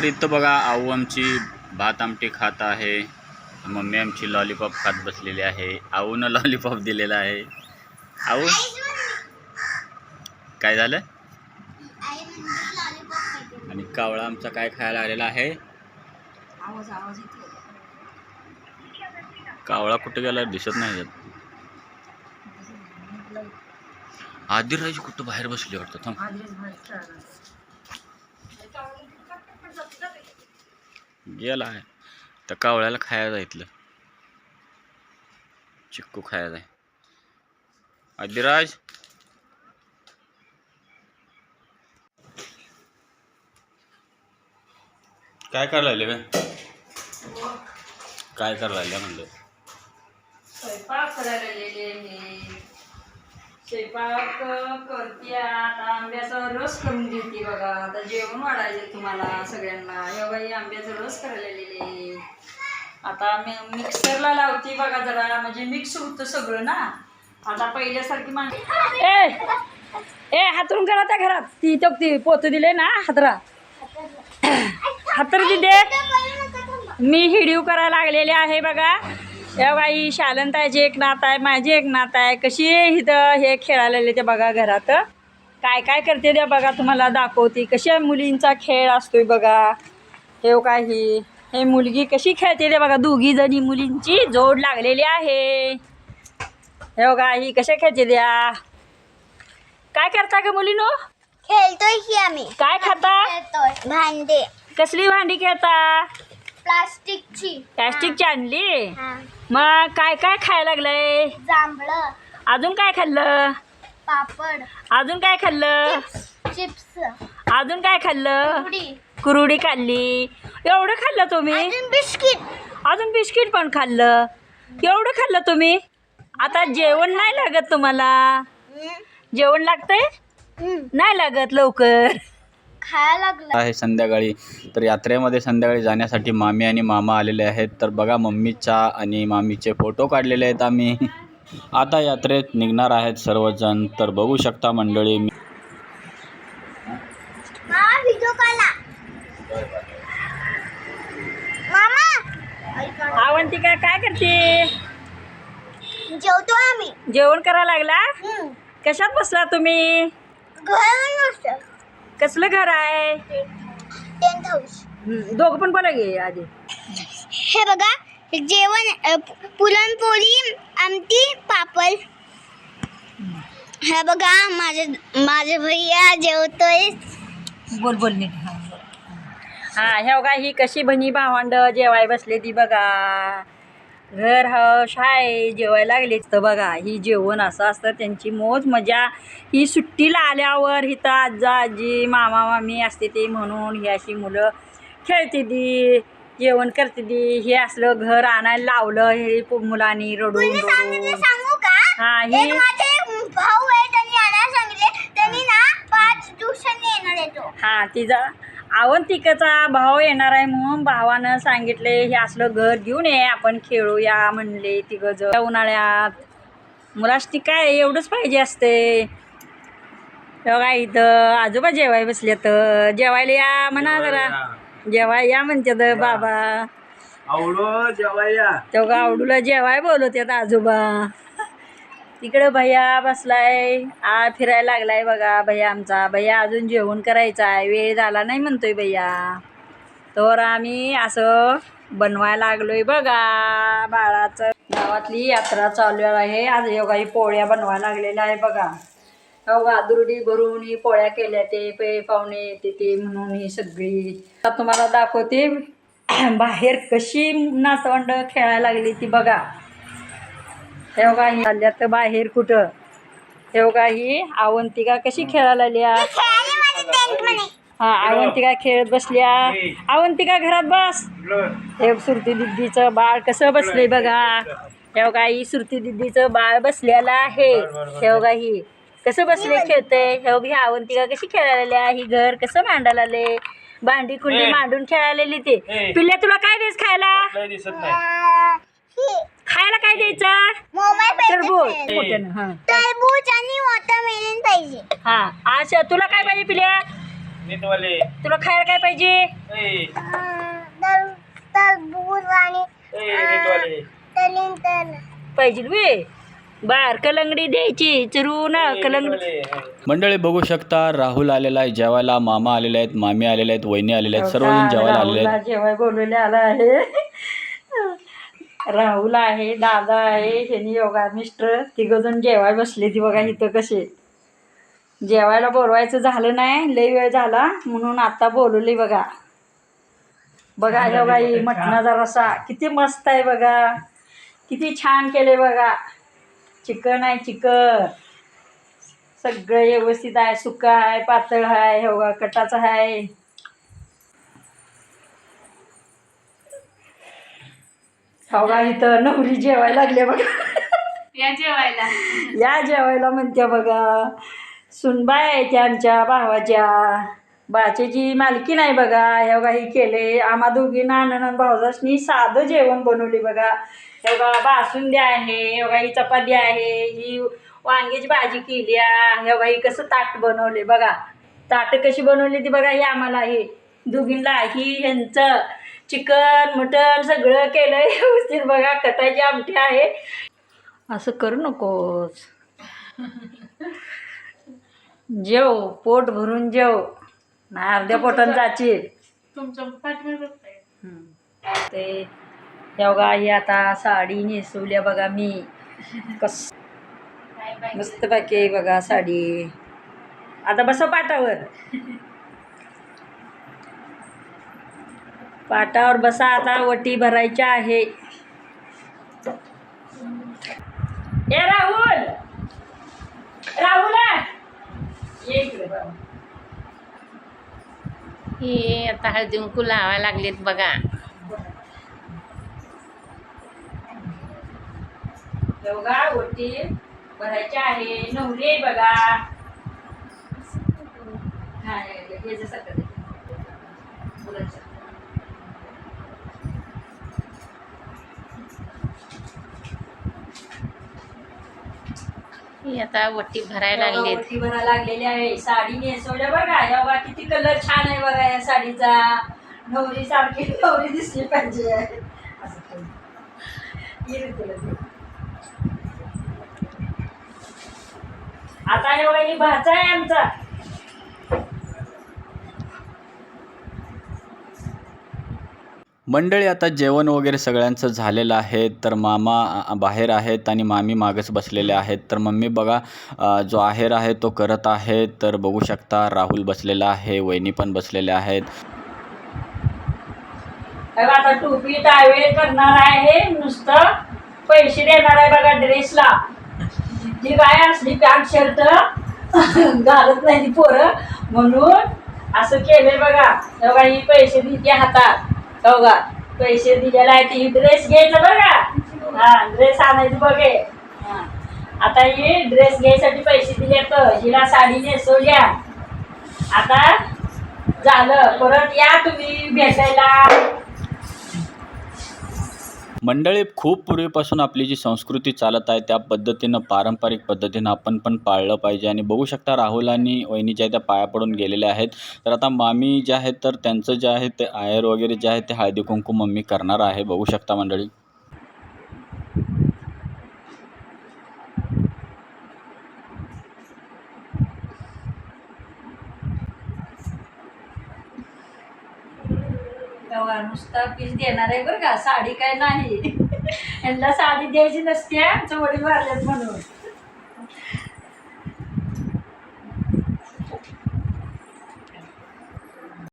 तर इथं बघा आऊ आमची भात आमटी खात आहे. मम्मी आमची लॉलीपॉप खात बसलेली आहे. आऊनं लॉलीपॉप दिलेला आहे. आऊ? काय झालं? आणि कावळा आमचा काय खायला आलेला आहे? कावळा कुठे गेला दिसत नाही आदिराज कुठं बाहेर बसली वाटतं? थांब आधीच बाहेर खेळायला गेला आहे. तर कावळ्याला खायला इथलं. चिक्कू खायला आहे. अधिराज काय करायला लागले बे? काय करायला लागले म्हणलं? स्वयंपाक करते आता आंब्याचा रस करून देते बघा. आता जेवण वाढायचे तुम्हाला सगळ्यांना. हे बाई आंब्याचा रस करायला लिहिले आता मी मिक्सरला लावते बघा जरा. म्हणजे मिक्स होतं सगळं ना. आता पहिल्यासारखी मान ए! ए हातरून करा त्या घरात. ती तो ती पोत दिले ना हातरा. हातर दे. मी हिडीव करायला लागलेले आहे बघा. या बाई शालंताची एक नात आहे माझी एक नात आहे. कशी इथं हे खेळायला आले ते बघा घरात? काय काय करते ते बघा तुम्हाला दाखवते. कशा मुलींचा खेळ असतोय बघा. हे काही हे. मुलगी कशी खेळते ते बघा. दोघी जणी मुलींची जोड लागलेली आहे. हे बघा ही कशा खेळते द्या काय करता का मुलीनो? खेळतोय की आम्ही. काय खाता? भांडे. कसली भांडी खेळता? प्लास्टिकची. प्लॅस्टिकची आणली? हा. मग काय काय खायला लागलंय? जांभळं. अजून काय खाल्लं? पापड. अजून काय खाल्लं? चिप्स. अजून काय खाल्लं? पुडी कुरुडी खाल्ली. एवढं खाल्लं तुम्ही? अजून बिस्किट. अजून बिस्किट पण खाल्लं. एवढं खाल्लं तुम्ही? आता जेवण नाही लागत तुम्हाला? जेवण लागतंय? नाही लागत लवकर. खायला लागलं. आहे संध्याकाळी. तर यात्रेमध्ये संध्याकाळी जाण्यासाठी मामी आणि मामा आलेले आहेत. तर बघा मम्मीचा आणि मामीचे फोटो काढलेले आहेत आम्ही. आता यात्रेत निघणार आहेत सर्वजण. तर बघू शकता मंडळी मी अवंतिका काय करते? जेवतो आम्ही. जेवण करायला लागला. कशात बसला तुम्ही? घर नसतं कसलं घर आहे? टेंट हाऊस दोघं पण बोला गे आधी. हे बघा जेवण अ, पुरणपोळी आमटी पापड. हे बघा माझे माझे भैया जेवतोय. बोल बोल नीट. हा हा. ह्या बघा ही कशी बहिणी भावंड जेवाय बसले ती बघा. घर हौश हाय जेवायला लागले. तर बघा ही जेवण असं असतं त्यांची मोज मजा. ही सुट्टीला आल्यावर इथं आजा आजी मामा मामी असते ते म्हणून ही अशी मुलं खेळते ती जेवण करते ती. हे असलं घर आणायला लावलं हे मुलांनी रडून रडून. सांगू का? हा एक ही माझे भाऊ आहे त्यांनी आणायला सांगितले. त्यांनी ना पाच दिवसांनी येणार हा तिचा अवंतिकाचा भाव येणार आहे म्हणून भावानं सांगितले हे असलं घर घेऊन ये आपण खेळूया म्हणले तिघं जण उन्हाळ्यात मुलाशी काय एवढंच पाहिजे असते. बघा इथं आजोबा जेवाय बसले तर. जेवायला या म्हणा जरा. जेवाय या म्हणते तर बाबा. आवडो जेवाया तेव्हा आवडूला जेवाय बोलवतात आजोबा. तिकडं भैया बसलाय. आ फिरायला लागलाय बघा भैया आमचा. भैया अजून जेवण करायचा आहे वेळ झाला नाही म्हणतोय भैया. तर आम्ही असं बनवायला लागलोय बघा. बाळाचं गावातली यात्रा चालू आहे. आज योगाही पोळ्या बनवायला लागलेल्या आहे बघा. अवघा दुर्डी भरून ही पोळ्या केल्या ते पे पाहुणे येते ते म्हणून ही सगळी. आता तुम्हाला दाखवते. बाहेर कशी नातवंड खेळायला लागली ती बघा. हे बघा ही चालल्यात बाहेर कुठं? हे बघा ही अवंतिका कशी खेळायला म्हणे हा अवंतिका खेळत बसल्या. अवंतिका घरात बस. हे सुरती दिदीचं बाळ कसं बसलंय बघा. हे बघा ही सुरती दिदीचं बाळ बसलेलं आहे. हे बघा ही कसं बसले खेळते हे बघा ही अवंतिका कशी खेळायला ही घर कसं मांडायला आले भांडी कुंडी मांडून खेळायलेली ते. पिल्ल्या तुला काय द्यायच खायला? दिसत नाही. अं, खायला काय द्यायचं? मोबाईल टरबूज. पाहिजे. मोठ्यानं, हा. टरबूज आणि वॉटरमेलन पाहिजे. हा. अच्छा तुला काय पाहिजे पिल्या? नीटवाले. तुला खायला काय पाहिजे? ए. तर- तरबूज आणि ए नीटवाले. तलीन तल पाहिजे वे. बार कलंगडी द्यायची चरून कलंगडी. नीटवाले. मंडळी बघू शकता राहुल आलेला आहे जेवायला मामा आलेले आहेत मामी आलेले आहेत वहिनी आलेले आहेत सर्वजण जेवायला आलेले आहेत. जेवाय बोलवले आला आहे. राहुल आहे दादा आहे त्यांनी योगा मिस्टर तिघजण जेवाय बसले ती बघा इथं कसे. जेवायला बोलवायचं झालं नाही लई वेळ झाला म्हणून आता बोलवली बघा. बघा योगाई बघा ही मटणाचा रसा किती मस्त आहे बघा. किती छान केले बघा. चिकन आहे चिकन. सगळं व्यवस्थित आहे सुका आहे पातळ आहे हे कटाचं आहे. का इथं नवरी जेवायला लागले बघा. या जेवायला. या जेवायला म्हणत्या बघा. सुनबाय आहे त्या आमच्या भावाच्या. बाचेची मालकी नाही बघा. हे बघा ही केले. आम्हा दोघींना आनंद भाऊजासनी साधं जेवण बनवली बघा. हे बघा बासुंदी आहे. हे बघा ही चपाती आहे. ही वांग्याची भाजी केली आहे हे बघा ही कसं ताट बनवले बघा. ताट कशी बनवली ती बघा ही आम्हाला हे. दोघींना ही ह्यांचं. चिकन मटन सगळं केलं व्यवस्थित बघा कटाची आमटी आहे. असं करू नकोस. जेव पोट भरून जेव. ना अर्ध्या पाठीवर बघताय. ते बघा ही आता साडी नेसवल्या बघा मी. कस मस्त बाकी बघा साडी. आता बसा पाटावर. पाटावर बसा आता वटी भरायच्या आहे. ए राहुल! राहुल. हे आता हळदी कुंकू लावा लागलेत बघा. बघा वटी भरायच्या आहे. नवरी बघा. हे जसं हे आता वट्टी भरायला लागलेत. वटी भरा लागलेली आहे. साडी नेसवल्या बघा या किती कलर छान आहे बघा या साडीचा. नवरी सारखी नवरी दिसली पाहिजे. आता हे बघा ही भाचा आहे आमचा. मंडळी आता जेवण वगैरे सगळ्यांचं झालेलं आहे तर मामा बाहेर आहेत आणि मामी मागच बसलेले आहेत. तर मम्मी बघा जो आहेर आहे तो करत आहे तर बघू शकता राहुल बसलेला आहे वहिनी पण बसलेल्या आहेत. आता टोपी टावेल करणार आहे नुसतं पैसे देणार आहे बघा ड्रेसला. जी काय असली पॅन्ट शर्ट घालत नाही ती पोरं. म्हणून असं केलंय बघा. हे बघा ही पैसे दिली हातात. हो हे पैसे दिलेला आहे ती ड्रेस घ्यायचं बघा हा ड्रेस आणायचं बघे. हा. आता ही ड्रेस घ्यायसाठी पैसे दिले तर हिला साडी नेसवल्या आता झालं. परत या तुम्ही भेटायला. मंडळी खूप पूर्वीपासून आपली जी संस्कृती चालत आहे त्या पद्धतीनं पारंपरिक पद्धतीनं आपण पण पाळलं पाहिजे. आणि बघू शकता राहुल आणि वहिनी ज्या त्या पाया पडून गेलेल्या आहेत. तर आता मामी जे आहेत तर त्यांचं जे आहे ते आयर वगैरे जे आहे ते हळदी कुंकू मम्मी करणार आहे. बघू शकता मंडळी. तेव्हा नुसता पीस देणार आहे बरं का? साडी काय नाही. यांना साडी द्यायची नसते आमचं वडील वारल्यात म्हणून.